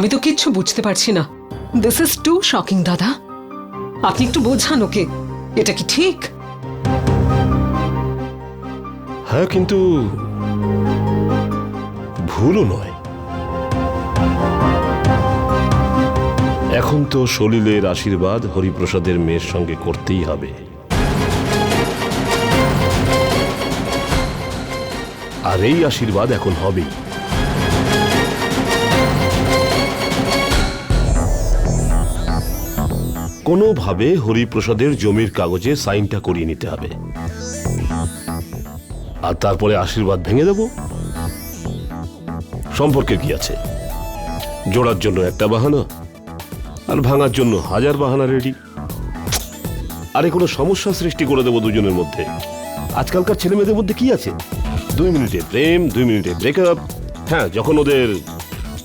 আমি তো কিচ্ছু বুঝতে পারছি না। দিস ইজ টু শকিং দাদা। আপনি একটু বোঝান ওকে। এটা কি ঠিক? হ্যাঁ কিন্তু ভুলও নয়। এখন তো সলিলের আশীর্বাদ হরিপ্রসাদের মেয়ের সঙ্গে করতেই হবে। আর এই আশীর্বাদ এখন হবেই। কোনোভাবে হরিপ্রসাদের জমির কাগজে সাইনটা করিয়ে নিতে হবে। আর তারপরে আশীর্বাদ ভেঙে দেব। সম্পর্কে কি আছে? জোড়ার জন্য একটা বাহানা, আর ভাঙার জন্য হাজার বাহানা রেডি আরে কোনো সমস্যা সৃষ্টি করে দেবো দুজনের মধ্যে। আজকালকার ছেলে মেয়েদের মধ্যে কি আছে? দুই মিনিটে প্রেম, দুই মিনিটে ব্রেকআপ হ্যাঁ যখন ওদের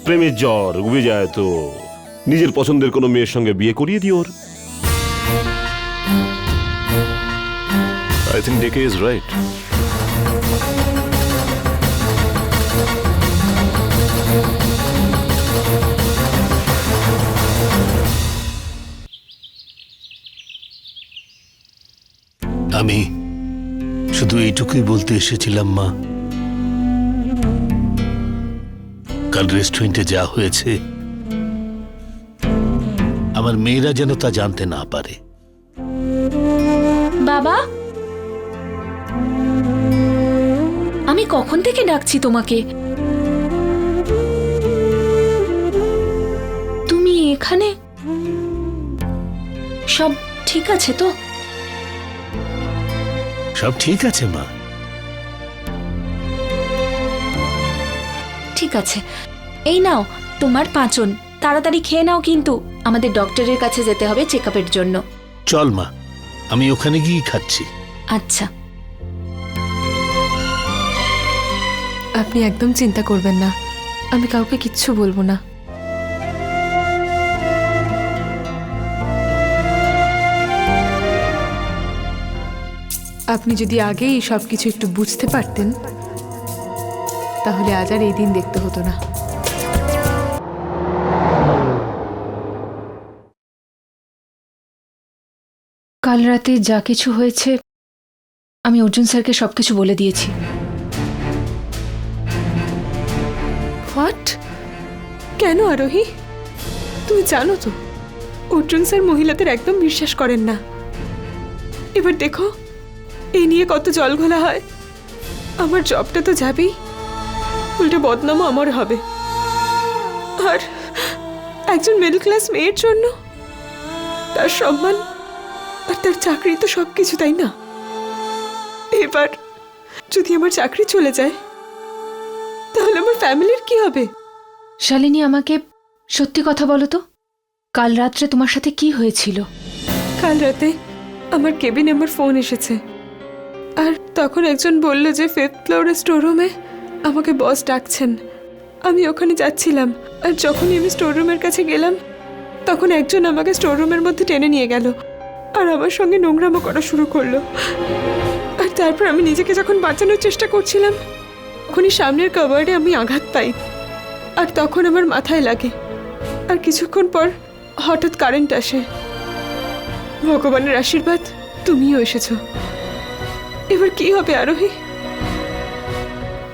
প্রেমের জ্বর উবে যায় তো নিজের পছন্দের কোনো মেয়ের সঙ্গে বিয়ে করিয়ে দিও ওর। I think DK is right. আমি শুধু এইটুকুই বলতে এসেছিলাম মা। কাল রেস্টুরেন্টে যা হয়েছে আমার মেয়েরা যেন তা জানতে না পারে। বাবা? আমি কখন থেকে ডাকছি তোমাকে? তুমি এখানে? সব ঠিক আছে তো? সব ঠিক আছে মা। ঠিক আছে। এই নাও তোমার পাঁচন। তাড়াতাড়ি খেয়ে নাও কিন্তু। আমাদের ডক্টরের কাছে যেতে হবে চেক জন্য। চল মা। আমি ওখানে গিয়ে খাচ্ছি। আচ্ছা। আপনি একদম চিন্তা করবেন না। আমি কাউকে কিচ্ছু বলব না। আপনি যদি আগেই সব কিছু একটু বুঝতে পারতেন, তাহলে আজ আর এই দিন দেখতে হতো না। কাল রাতে যা কিছু হয়েছে, আমি অর্জুন স্যারকে সব কিছু বলে দিয়েছি। হোয়াট? কেন আরোহী? তুমি জানো তো, অর্জুন স্যার মহিলাদের একদম বিশ্বাস করেন না। এবার দেখো এই নিয়ে কত জল ঘোলা হয়। আমার জবটা তো যাবেই, উল্টে বদনামও আমার হবে। আর একজন মিডল ক্লাস মেয়ের জন্য তার সম্মান আর তার চাকরি তো সব কিছু তাই না? এবার যদি আমার চাকরি চলে যায় তাহলে আমার ফ্যামিলির কি হবে? শালিনী আমাকে সত্যি কথা বলো তো কাল রাত্রে তোমার সাথে কি হয়েছিল? কাল রাতে আমার কেবিনে আমার ফোন এসেছে। আর তখন একজন বলল যে ফিফথ ফ্লোরের স্টোররুমে আমাকে বস ডাকছেন। আমি ওখানে যাচ্ছিলাম আর যখনই আমি স্টোররুমের কাছে গেলাম তখন একজন আমাকে স্টোররুমের মধ্যে টেনে নিয়ে গেল আর আমার সঙ্গে নোংরামো করা শুরু করল। আর তারপর আমি নিজেকে যখন বাঁচানোর চেষ্টা করছিলাম তখনই সামনের কভার্ডে আমি আঘাত পাই। আর তখন আমার মাথায় লাগে। আর কিছুক্ষণ পর হঠাৎ কারেন্ট আসে। ভগবানের আশীর্বাদ, তুমিও এসেছ। এবার কি হবে, আরোহী?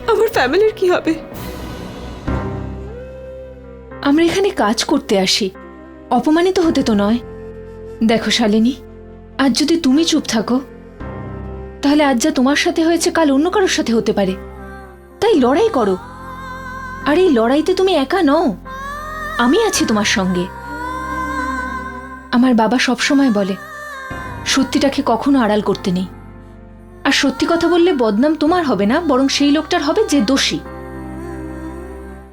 আমার ফ্যামিলির কি হবে? আমরা এখানে কাজ করতে আসি। অপমানিত হতে তো নয়। দেখো, শালিনী, আজ যদি তুমি চুপ থাকো, তাহলে আজ যা তোমার সাথে হয়েছে, কাল অন্য কারোর সাথে হতে পারে। তাই লড়াই করো। আর এই লড়াইতে তুমি একা নও। আমি আছি তোমার সঙ্গে। আমার বাবা সবসময় বলে, সত্যিটাকে কখনো আড়াল করতে নেই। আর সত্যি কথা বললে বদনাম তোমার হবে না, বরং সেই লোকটার হবে যে দোষী।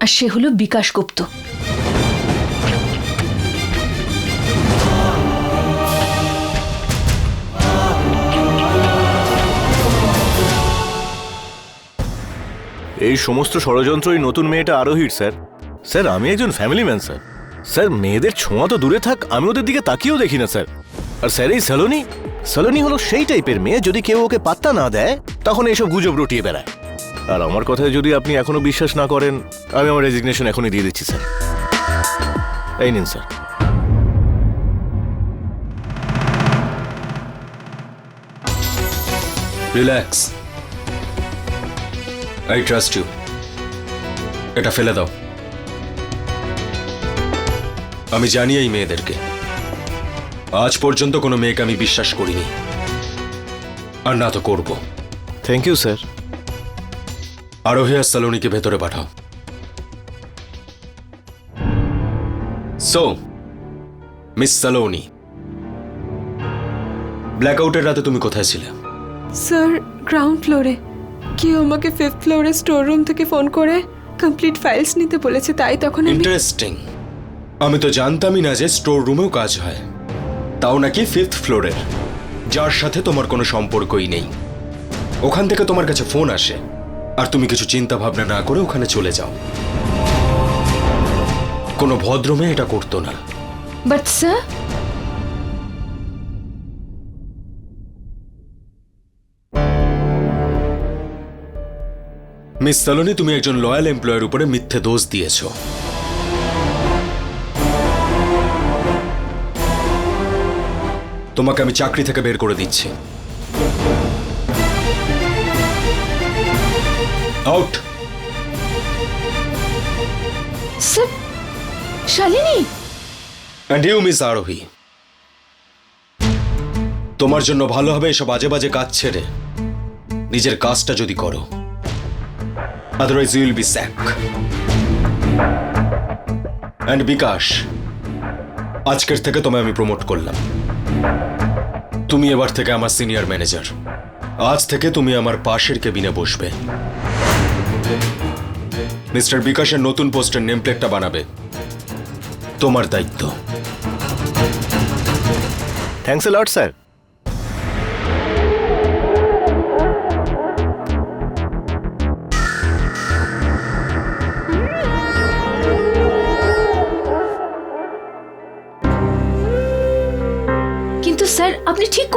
আর সে হলো বিকাশ গুপ্ত এই সমস্ত ষড়যন্ত্র এই নতুন মেয়েটা আরোহীর, স্যার। স্যার, আমি একজন ফ্যামিলি ম্যান স্যার। স্যার, মেয়েদের ছোঁয়া তো দূরে থাক, আমি ওদের দিকে তাকিয়েও দেখি না, স্যার। আর স্যার, এই স্যালোনি স্যালোনি হলো সেই টাইপের মেয়ে, যদি কেউ ওকে পাত্তা না দেয়, তখন এইসব গুজব রটিয়ে বেড়ায়। আর আমার কথায় যদি আপনি এখনও বিশ্বাস না করেন, আমি আমার রেজিগনেশন এখনই দিয়ে দিচ্ছি, স্যার। এই নিন, sir. Relax I trust you এটা ফেলে দাও। আমি জানি এই মেয়েদেরকে। আজ পর্যন্ত কোনো মেয়েকে আমি বিশ্বাস করিনি। আর না তো করব। থ্যাংক ইউ স্যার আরোহী আর সালোনিকে ভেতরে পাঠাও। সো মিস সালোনি ব্ল্যাকআউটের রাতে তুমি কোথায় ছিলে? স্যার গ্রাউন্ড ফ্লোরে কেউ আমাকে ফিফথ ফ্লোরে স্টোর রুম থেকে ফোন করে কমপ্লিট ফাইলস নিতে বলেছে তাই তখন আমি ইন্টারেস্টিং আমি তো জানতামই না যে স্টোর রুমেও কাজ হয়। তাও নাকি ফিফথ ফ্লোরের যার সাথে তোমার কোনো সম্পর্কই নেই। ওখান থেকে তোমার কাছে ফোন আসে। আর তুমি কিছু চিন্তা ভাবনা না করে ওখানে চলে যাও। কোনো ভদ্রমে এটা করতো না। বাট স্যার মিস সালোনি তুমি একজন লয়াল এমপ্লয়ের উপরে মিথ্যে দোষ দিয়েছ। তোমাকে আমি চাকরি থেকে বের করে দিচ্ছি। Out. Shalini. And you miss Arohi তোমার জন্য ভালো হবে এসব বাজে বাজে কাজ ছেড়ে। নিজের কাজটা যদি করো। Otherwise you'll be sack and Bikash আজকের থেকে তোমায় আমি প্রমোট করলাম। তুমি এবার থেকে আমার সিনিয়র ম্যানেজার আজ থেকে তুমি আমার পাশের কেবিনে বসবে। মিস্টার বিকাশের নতুন পোস্টের নেম প্লেটটা বানাবে। তোমার দায়িত্ব। থ্যাংকস লট স্যার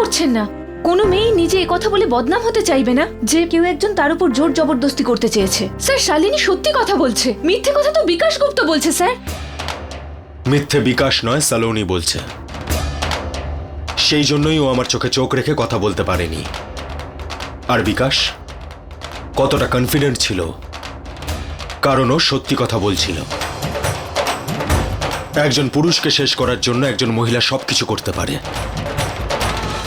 করছেন না। কোনো মেয়ে নিজে কথা বলে বদনাম হতে চাইবে না, যে কেউ একজন তার উপর জোর জবরদস্তি করতে চেয়েছে। স্যার, শালিনী সত্যি কথা বলছে। মিথ্যে কথা তো বিকাশ গুপ্ত বলছে, স্যার। মিথ্যে বিকাশ নয়, সালোনি বলছে। সেই জন্যই ও আমার চোখে চোখ রেখে কথা বলতে পারেনি। আর বিকাশ, কতটা কনফিডেন্ট ছিল, কারণ ও সত্যি কথা বলছিল। একজন পুরুষকে শেষ করার জন্য একজন মহিলা সবকিছু করতে পারে।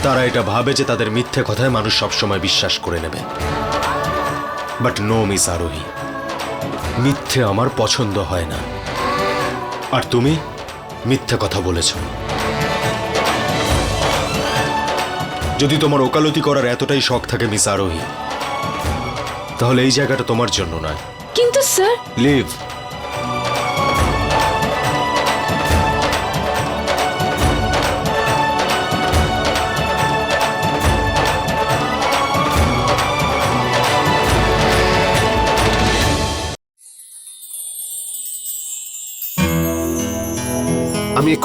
তারা এটা ভাবে যে তাদের মিথ্যে কথায় মানুষ সবসময় বিশ্বাস করে নেবে। বাট নো মিস আরোহী মিথ্যে আমার পছন্দ হয় না। আর তুমি মিথ্যে কথা বলেছ। যদি তোমার ওকালতি করার এতটাই শখ থাকে মিস আরোহী তাহলে এই জায়গাটা তোমার জন্য নয়। কিন্তু স্যার লিভ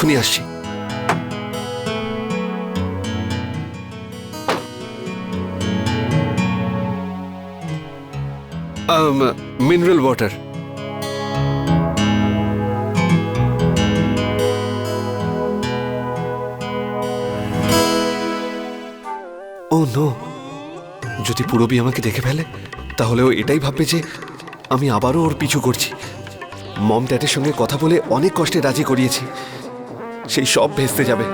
এক্ষুনি আসছি। Mineral water. ও, নো। যদি পুরবি আমাকে দেখে ফেলে, তাহলে ও এটাই ভাববে যে আমি আবারও ওর পিছু করছি। মম ড্যাডের সঙ্গে কথা বলে অনেক কষ্টে রাজি করিয়েছি। সেই সব ভেস্তে যাবে।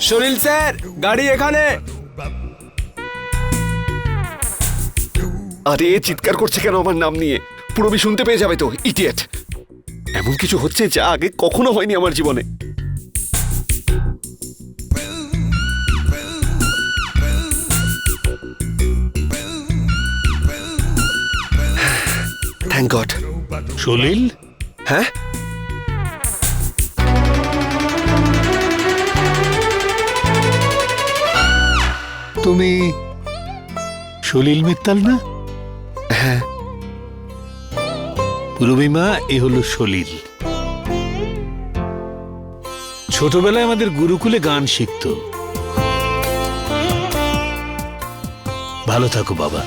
সলিল স্যার গাড়ি এখানে। আরে চিৎকার করছে কেন আমার নাম নিয়ে? পুরবি শুনতে পেয়ে যাবে তো ইটিয়েট এমন কিছু হচ্ছে যা আগে কখনো হয়নি আমার জীবনে। থ্যাংক গড সলিল হ্যাঁ? তুমি সলিল মিত্তাল না? হ্যাঁ। পুরবিমা এ হলো সলিল ছোটবেলায় আমাদের গুরুকুলে গান শিখতো। ভালো থাকো বাবা।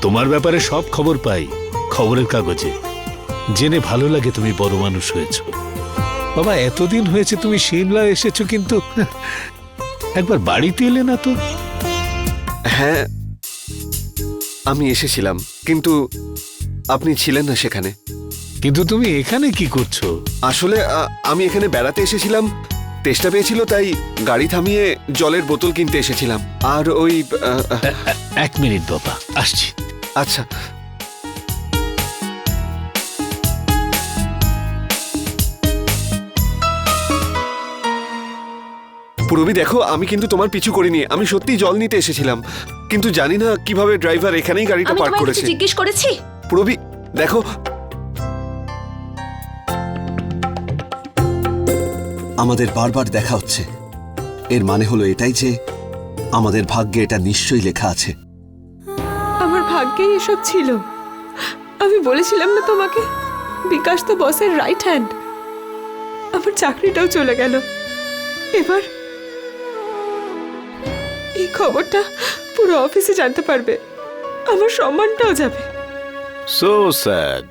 তোমার ব্যাপারে সব খবর পাই। খবরের কাগজে। জেনে ভালো লাগে তুমি বড় মানুষ হয়েছো। বাবা এতদিন হয়েছে তুমি সিমলা এসেছ কিন্তু একবার বাড়িতে এলে না তো? হ্যাঁ আমি এসেছিলাম কিন্তু আপনি ছিলেন না সেখানে। কিন্তু তুমি এখানে কি করছ? আসলে আ, আমি এখানে বেড়াতে এসেছিলাম তেষ্টা পেয়েছিল তাই গাড়ি থামিয়ে জলের বোতল কিনতে এসেছিলাম। আর ওই আ, আ, এক মিনিট বাবা আসছি। আচ্ছা পুরবি দেখো আমি কিন্তু তোমার পিছু করিনি। আমি সত্যিই জল নিতে এসেছিলাম। কিন্তু জানি না কীভাবে ড্রাইভার এখানেই গাড়িটা পার্ক করেছে। জিজ্ঞেস করেছি? পুরবি দেখো। আমাদের বারবার দেখা হচ্ছে। এর মানে হলো এটাই যে আমাদের ভাগ্যে এটা নিশ্চয়ই লেখা আছে। আমার ভাগ্যেই এসব ছিল। আমি বলেছিলাম না তোমাকে বিকাশ তো বসের রাইট হ্যান্ড আমার চাকরিটাও চলে গেল। এবার এই খবরটা পুরো অফিসে জানতে পারবে। আমার সম্মানটাও যাবে। সো স্যাড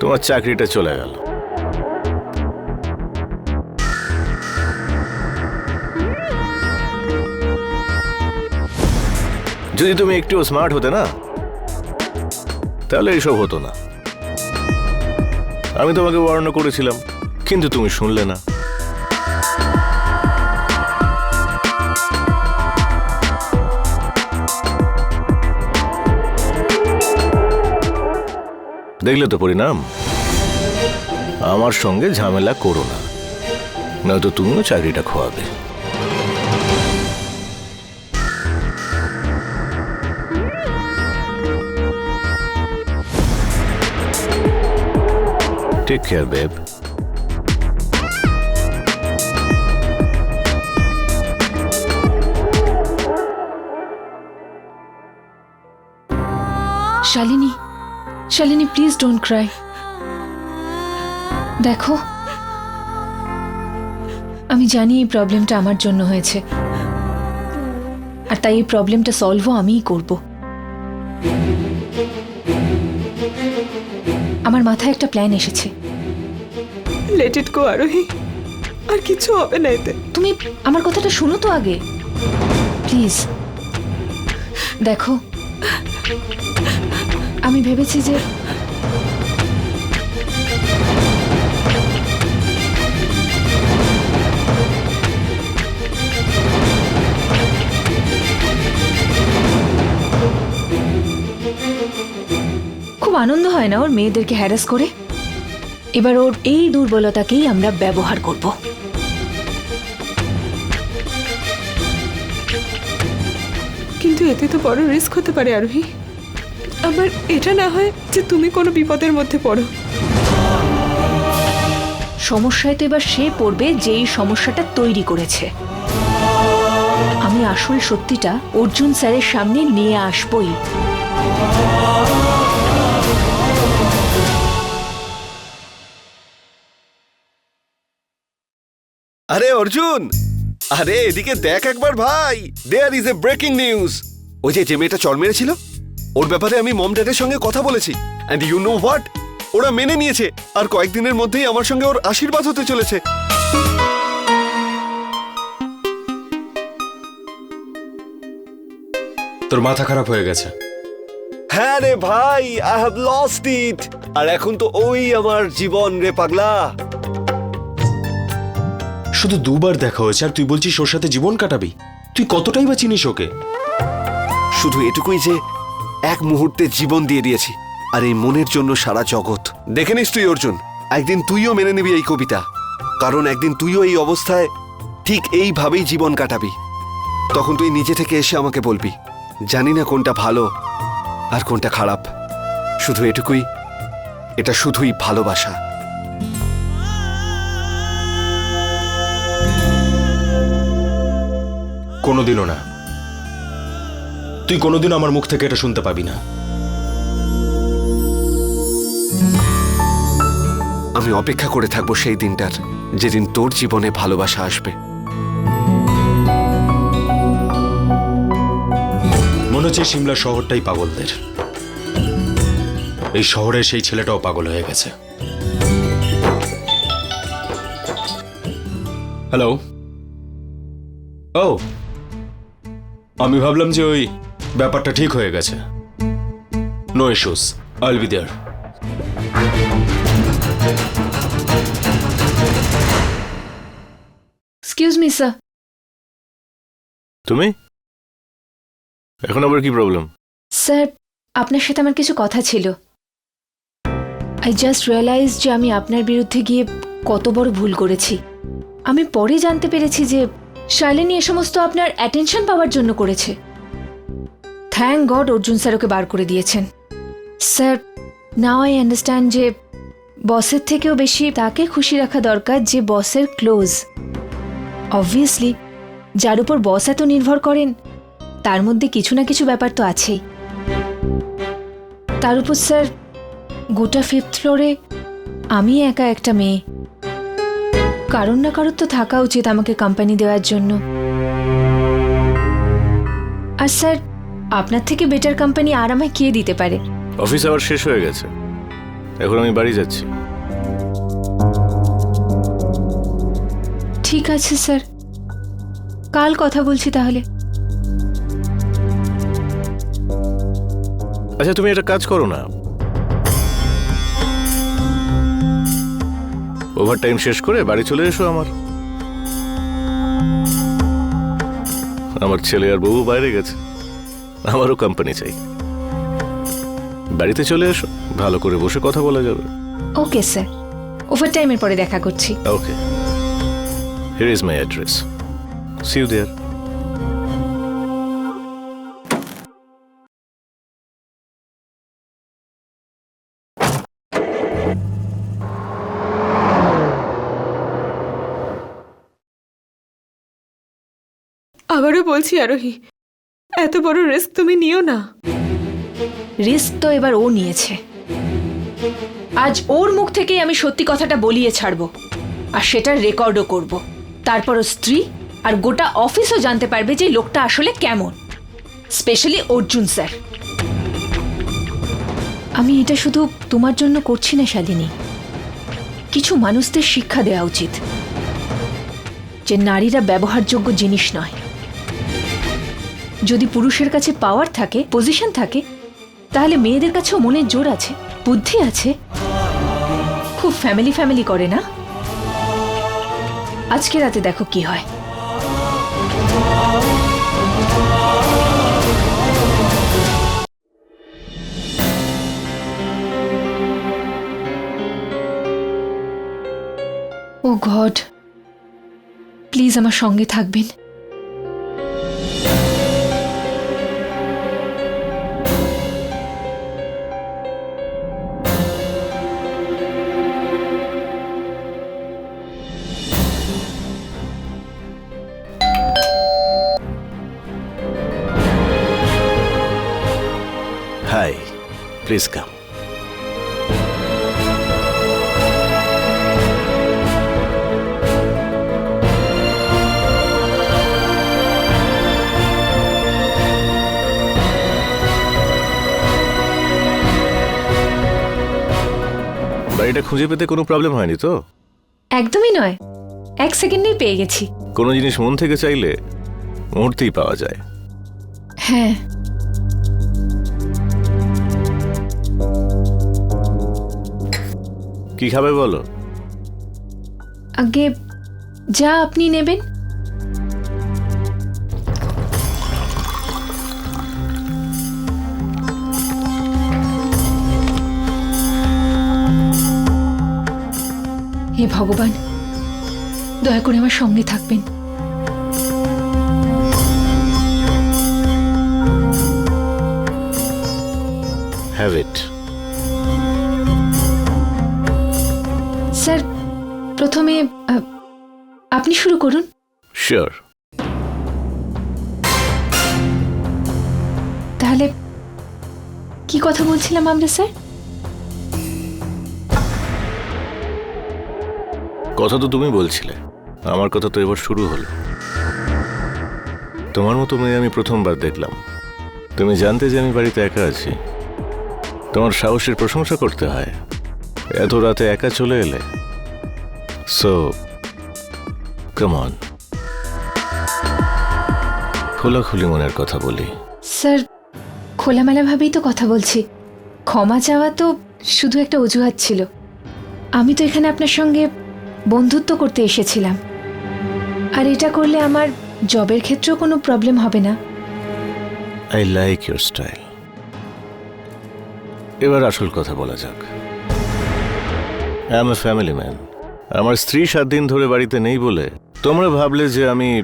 তোমার চাকরিটা চলে গেল। যদি তুমি একটুও স্মার্ট হতে না, তাহলে এসব হতো না। আমি তোমাকে ওয়ার্ন করেছিলাম, কিন্তু তুমি শুনলে না। দেখলে তো পরিণাম। আমার সঙ্গে ঝামেলা করো না। নয়তো তুমিও চাকরিটা খোয়াবে। Take care babe. Shalini Shalini please don't cry দেখো আমি জানি এই প্রবলেমটা আমার জন্য হয়েছে। আর তাই এই প্রবলেমটা সলভও আমিই করব। আমার মাথায় একটা প্ল্যান এসেছে। লেট ইট গো আরোহী আর কিছু হবে না এতে। তুমি আমার কথাটা শুনো তো আগে। প্লিজ দেখো আমি ভেবেছি যে খুব আনন্দ হয় না ওর মেয়েদেরকে হ্যারাস করে? এবার ওর এই দুর্বলতাকেই আমরা ব্যবহার করব। কিন্তু এতে তো বড় রিস্ক হতে পারে, আরোহী। আমার এটা না হয় যে তুমি কোনো বিপদের মধ্যে পড়ো। সমস্যায় তো এবার সে পড়বে যে এই সমস্যাটা তৈরি করেছে। আমি আসল সত্যিটা অর্জুন স্যারের সামনে নিয়ে আসবই। আরে অর্জুন! আরে এদিকে দেখ একবার ভাই। There is a breaking news ওই যে যে মেয়েটা চর মেরেছিল? ওর ব্যাপারে আমি মম ড্যাডের সঙ্গে কথা বলেছি। অ্যান্ড ইউ নো হোয়াট ওরা মেনে নিয়েছে। আর কয়েকদিনের মধ্যেই আমার সঙ্গে ওর আশীর্বাদ হতে চলেছে। তোর মাথা খারাপ হয়ে গেছে। হ্যাঁ রে ভাই আই হ্যাভ লস্ট ইট আর এখন তো ওই আমার জীবন রে পাগলা। শুধু দুবার দেখা হয়েছে আর তুই বলছিস ওর সাথে জীবন কাটাবি? তুই কতটাই বা চিনিস ওকে? শুধু এটুকুই যে এক মুহূর্তে জীবন দিয়ে দিয়েছি, আর এই মনের জন্য সারা জগৎ। দেখে নিস তুই, অর্জুন, একদিন তুইও মেনে নিবি এই কবিতা। কারণ একদিন তুইও এই অবস্থায় ঠিক এইভাবেই জীবন কাটাবি। তখন তুই নিজে থেকে এসে আমাকে বলবি, জানি না কোনটা ভালো আর কোনটা খারাপ। শুধু এটুকুই, এটা শুধুই ভালোবাসা। কোনোদিনও না। তুই কোনোদিন আমার মুখ থেকে এটা শুনতে পাবি না। আমি অপেক্ষা করে থাকব সেই দিনটার যেদিন তোর জীবনে ভালোবাসা আসবে। মনে হচ্ছে সিমলা শহরটাই পাগলদের। এই শহরে সেই ছেলেটাও পাগল হয়ে গেছে। হ্যালো ও আমি ভাবলাম যে ওই ব্যাপারটা ঠিক হয়ে গেছে। No issues I'll be there excuse me sir তুমি? এখন আবার কি প্রবলেম স্যার আপনার সাথে আমার কিছু কথা ছিল। আই জাস্ট রিয়েলাইজ যে আমি আপনার বিরুদ্ধে গিয়ে কত বড় ভুল করেছি। আমি পরে জানতে পেরেছি যে শালিনী এ সমস্ত আপনার অ্যাটেনশন পাওয়ার জন্য করেছে। Thank God Arjun sir okay বার করে দিয়েছেন। স্যার নাও আই আন্ডারস্ট্যান্ড যে বসের থেকেও বেশি তাকে খুশি রাখা দরকার যে বসের ক্লোজ অবভিয়াসলি যার উপর বস এত নির্ভর করেন, তার মধ্যে কিছু না কিছু ব্যাপার তো আছেই। তার উপর স্যার গোটা ফিফথ ফ্লোরে আমি একা একটা মেয়ে। কারণ না কারোর তো থাকা উচিত আমাকে কোম্পানি দেওয়ার জন্য। আর স্যার আপনার থেকে বেটার কোম্পানি আর আমায় কে দিতে পারে? অফিস আবার শেষ হয়ে গেছে। এখন আমি বাড়ি যাচ্ছি। ঠিক আছে স্যার। কাল কথা বলছি তাহলে। আচ্ছা তুমি একটা কাজ করো না। ওভার টাইম শেষ করে বাড়ি চলে এসো আমার। আমার ছেলে আর বউ বাইরে গেছে। আমারও কোম্পানি চাই। বাড়িতে চলে এসো ভালো করে বসে কথা বলা যাবে। ওকে স্যার ওভার টাইমের পরে দেখা করছি। Okay here is my address see you there আবারও বলছি আরোহী। এত বড় রিস্ক তুমি নিও না। রিস্ক তো এবার ও নিয়েছে। আজ ওর মুখ থেকেই আমি সত্যি কথাটা বলিয়ে ছাড়বো। আর সেটার রেকর্ডও করব। তারপর ওর স্ত্রী আর গোটা অফিসও জানতে পারবে যে লোকটা আসলে কেমন। Specially Arjun sir. আমি এটা শুধু তোমার জন্য করছি না, শালিনী। কিছু মানুষদের শিক্ষা দেওয়া উচিত। যে নারীরা ব্যবহারযোগ্য জিনিস নয়। যদি পুরুষের কাছে পাওয়ার থাকে পজিশন থাকে, তাহলে মেয়েদের কাছেও মনের জোর আছে, বুদ্ধি আছে। খুব ফ্যামিলি ফ্যামিলি করে না? আজকে রাতে দেখো কি হয়। ও গড প্লিজ আমার সঙ্গে থাকবেন। প্লিজ কাম বাড়িটা খুঁজে পেতে কোনো প্রবলেম হয়নি তো? একদমই নয়। এক সেকেন্ডেই পেয়ে গেছি। কোনো জিনিস মন থেকে চাইলে মুহূর্তেই পাওয়া যায়। হ্যাঁ। কি খাবে বলো? আগে যা আপনি নেবেন। হে ভগবান দয়া করে আমার সঙ্গে থাকবেন। হ্যাভ ইট প্রথমে আপনি শুরু করুন। শিওর তাহলে কি কথা বলছিলাম আমরা স্যার? কথা তো তুমি বলছিলে। আমার কথা তো এবার শুরু হলো। তোমার মতো মেয়ে আমি প্রথমবার দেখলাম। তুমি জানতে যে আমি বাড়িতে একা আছি। তোমার সাহসের প্রশংসা করতে হয়। এত রাতে একা চলে এলে সো কমন খোলাখুলি মনের কথা বলি। স্যার খোলামেলাভাবেই তো কথা বলছি। ক্ষমা চাওয়া তো শুধু একটা অজুহাত ছিল। আমি তো এখানে আপনার সঙ্গে বন্ধুত্ব করতে এসেছিলাম। আর এটা করলে আমার জবের ক্ষেত্রেও কোনো প্রবলেম হবে না। আই লাইক ইউর স্টাইল এবার আসল কথা বলা যাক। I am a family man আমার স্ত্রী সাত দিন ধরে বাড়িতে নেই বলে তোমরা ভাবলে যে আমি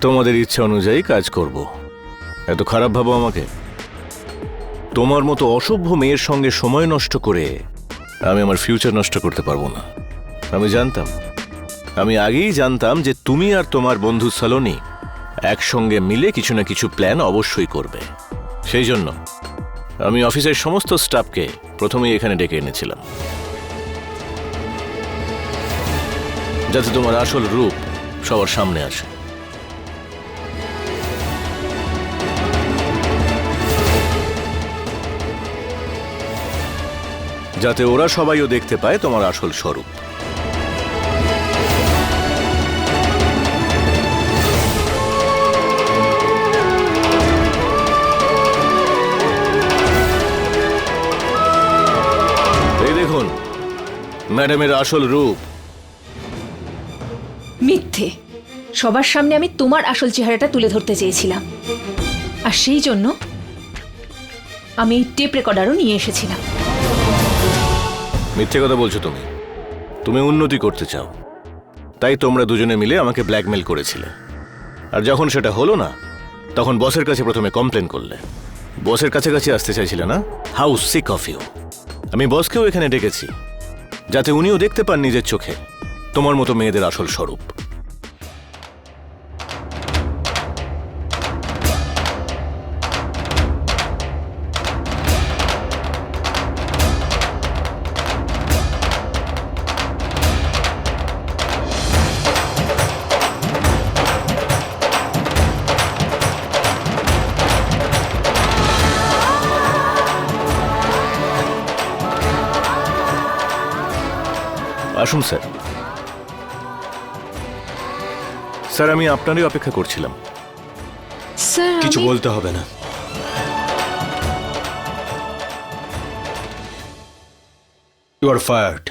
তোমাদের ইচ্ছা অনুযায়ী কাজ করব। এত খারাপ ভাবো আমাকে। তোমার মতো অসভ্য মেয়ের সঙ্গে সময় নষ্ট করে আমি আমার ফিউচার নষ্ট করতে পারব না। আমি জানতাম। আমি আগেই জানতাম যে তুমি আর তোমার বন্ধু সালোনি একসঙ্গে মিলে কিছু না কিছু প্ল্যান অবশ্যই করবে। সেই জন্য আমি অফিসের সমস্ত স্টাফকে প্রথমেই এখানে ডেকে এনেছিলাম। যাতে তোমার আসল রূপ সবার সামনে আসে। যাতে ওরা সবাইও দেখতে পায় তোমার আসল স্বরূপ। এই দেখুন, ম্যাডামের আসল রূপ মিথ্যে। সবার সামনে আমি তোমার আসল চেহারাটা তুলে ধরতে চেয়েছিলাম। আর সেই জন্য আমি টেপ রেকর্ডারও নিয়ে এসেছিলাম। মিথ্যে কথা বলছো তুমি। তুমি উন্নতি করতে চাও। তাই তোমরা দুজনে মিলে আমাকে ব্ল্যাকমেল করেছিলে। আর যখন সেটা হলো না, তখন বসের কাছে প্রথমে কমপ্লেন করলে। বসের কাছাকাছি আসতে চাইছিলে না? হাউ সিক অফ ইউ আমি বসকেও এখানে ডেকেছি, যাতে উনিও দেখতে পান নিজের চোখে। তোমার মতো মেয়েদের আসল স্বরূপ। আসুন স্যার। স্যার আমি আপনারই অপেক্ষা করছিলাম। স্যার কিছু আমি- বলতে হবে না। You are fired